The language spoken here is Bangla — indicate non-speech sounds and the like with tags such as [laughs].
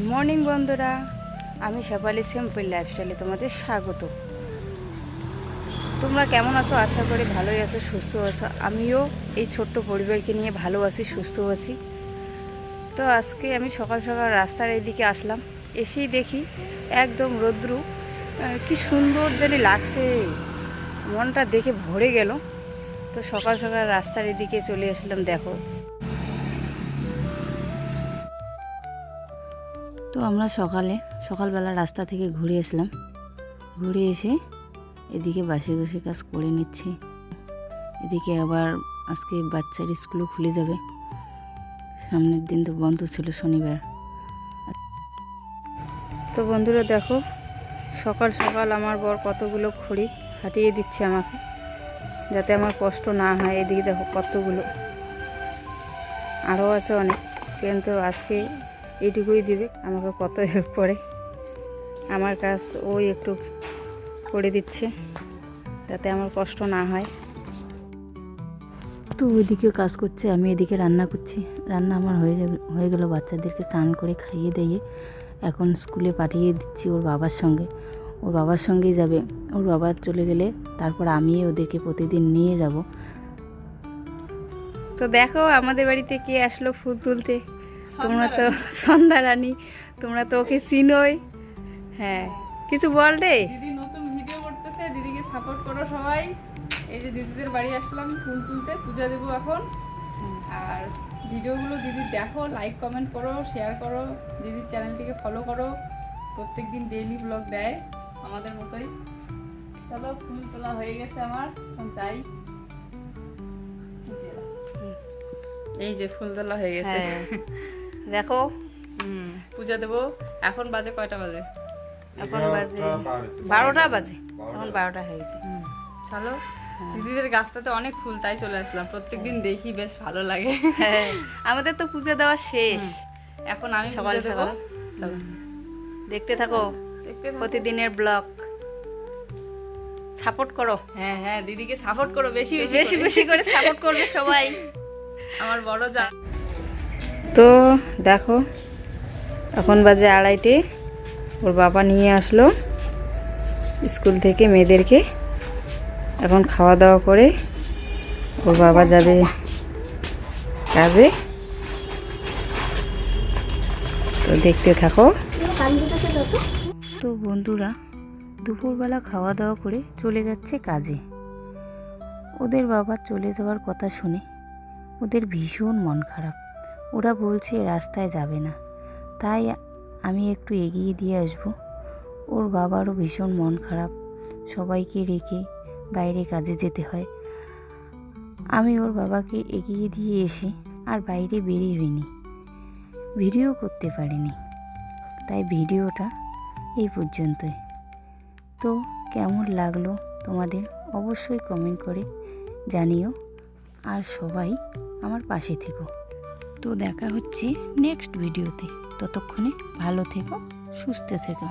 বন্ধুরা। আমি শেফালি সিম্পল লাইফস্টাইলে তোমাদের স্বাগত। তোমরা কেমন আছো? আশা করি ভালোই আছো, সুস্থ আছো। আমিও এই ছোট্ট পরিবারকে নিয়ে ভালো আছি সুস্থ আছি। তো আজকে আমি সকাল সকাল রাস্তার এইদিকে আসলাম। এসেই দেখি একদম রৌদ্রু। কি সুন্দর জানি লাগছে। মনটা দেখে ভরে গেল। তো সকাল সকাল রাস্তার এদিকে চলে আসলাম, দেখো। তো আমরা সকালে, সকালবেলা রাস্তা থেকে ঘুরে আসলাম। ঘুরে এসে এদিকে বাসি বসে কাজ করে নিচ্ছি। এদিকে আবার আজকে বাচ্চার স্কুলও খুলে যাবে। সামনের দিন তো বন্ধ ছিল শনিবার। তো বন্ধুরা দেখো, সকাল সকাল আমার বর কতগুলো খড়ি ফাটিয়ে দিচ্ছে আমাকে, যাতে আমার কষ্ট না হয়। এদিকে দেখো কতগুলো। আরও আছে অনেক, কিন্তু আজকে এইটুকুই দিবে আমাকে কত হেল্প করে। আমার কাজ ওই একটু করে দিচ্ছে যাতে আমার কষ্ট না হয়। তো ওইদিকেও কাজ করছে আমি এদিকে রান্না করছি। রান্না আমার হয়ে হয়ে গেল বাচ্চাদেরকে স্নান করে খাইয়ে দিয়ে এখন স্কুলে পাঠিয়ে দিচ্ছি ওর বাবার সঙ্গে। ওর বাবার সঙ্গেই যাবে। ওর বাবা চলে গেলে তারপর আমি ওদেরকে প্রতিদিন নিয়ে যাব। তো দেখো আমাদের বাড়িতে কে আসলো ফুল তুলতে। তোমরা তো সন্ধ্যা রানী। তোমরা তো ওকে চিনোই। হ্যাঁ কিছু বল রে। দিদি নতুন ভিডিও করতেছে দিদিকে সাপোর্ট করো সবাই। এই যে দিদিদের বাড়ি আসলাম ফুল তুলতে পূজা দেবো এখন। আর ভিডিওগুলো দিদি দেখো লাইক কমেন্ট করো শেয়ার করো। দিদির চ্যানেলটিকে ফলো করো। প্রত্যেক দিন ডেইলি ব্লগ দেয় আমাদের মতোই। চলো ফুল তোলা হয়ে গেছে আমার যাই। এই যে ফুল তোলা হয়ে গেছে। হ্যাঁ। [laughs] দেখো। পূজা দেবো। এখন বাজে কয়টা বাজে? এখন বাজে বারোটা বাজে। এখন বারোটা হয়ে গেছে। চলো। দিদিদের গাছটাতে অনেক ফুল তাই চলে আসলাম। প্রত্যেকদিন দেখি বেশ ভালো লাগে। হ্যাঁ। আমাদের তো পুজো দেওয়া শেষ। এখন আমি সকাল সকাল চলো। দেখতে থাকো। দেখতে থাকো। প্রতিদিনের ব্লগ। সাপোর্ট করো। হ্যাঁ হ্যাঁ দিদিকে সাপোর্ট করো বেশি বেশি বেশি করে। সাপোর্ট করবে সবাই। আমার বড় যা তো দেখো, এখন বাজে আড়াইটে। ওর বাবা নিয়ে আসলো স্কুল থেকে মেয়েদেরকে। এখন খাওয়া দাওয়া করে ওর বাবা যাবে কাজে তো দেখতে থাকো। তো বন্ধুরা, দুপুরবেলা খাওয়া দাওয়া করে চলে যাচ্ছে কাজে। ওদের বাবা চলে যাওয়ার কথা শুনে ওদের ভীষণ মন খারাপ। ওরা বলছে রাস্তায় যাবে না। তাই আমি একটু এগিয়ে দিয়ে আসব। ওর বাবারও ভীষণ মন খারাপ। সবাইকে রেখে বাইরে কাজে যেতে হয়। আমি ওর বাবাকে এগিয়ে দিয়ে এসে আর বাইরে বেরিয়ে হইনি। ভিডিও করতে পারিনি। তাই ভিডিওটা এই পর্যন্তই। তো কেমন লাগল তোমাদের অবশ্যই কমেন্ট করে জানিও। আর সবাই আমার পাশে থেকো। তো দেখা হচ্ছে নেক্সট ভিডিওতে। ততক্ষণে ভালো থেকো সুস্থ থেকো।